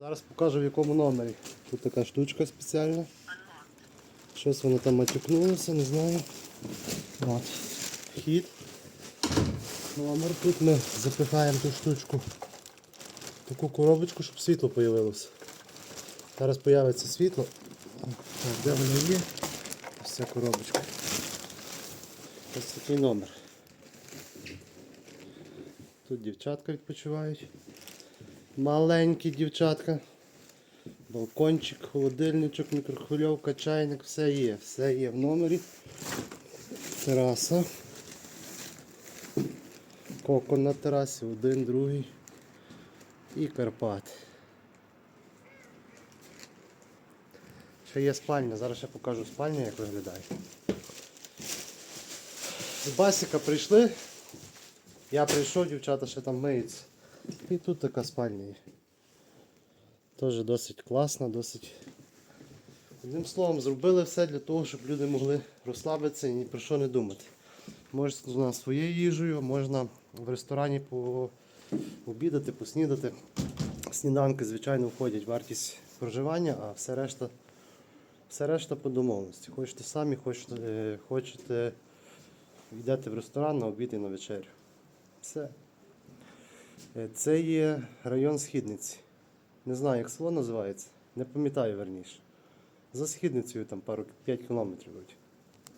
Зараз покажу в якому номері. Тут така штучка спеціальна. Щось воно там матюкнулося, не знаю. От. Вхід. Номер. Тут ми запихаємо ту штучку. Таку коробочку, щоб світло з'явилося. Зараз з'явиться світло. Так, де воно є? Ось ця коробочка. Ось такий номер. Тут дівчатка відпочивають. Маленькі дівчатка. Балкончик, холодильничок, мікрохвильовка, чайник, все є, все є в номері. Тераса. Кокон на терасі, один, другий. І Карпати. Ще є спальня, зараз ще покажу спальню, як виглядає. З басіка прийшли. Я прийшов, дівчата ще там миються. І тут така спальня. Теж досить класна, досить. Одним словом, зробили все для того, щоб люди могли розслабитися і ні про що не думати. Можна своєю їжею, можна в ресторані пообідати, поснідати. Сніданки, звичайно, входять вартість проживання, а все решта, все решта по домовленості. Хочете самі, хочете, е, хочете йдете в ресторан на обід і на вечерю. Все. Е, Це є район Східниці. Не знаю, як село називається. Не пам'ятаю верніше. За східницею там пару 5 кілометрів.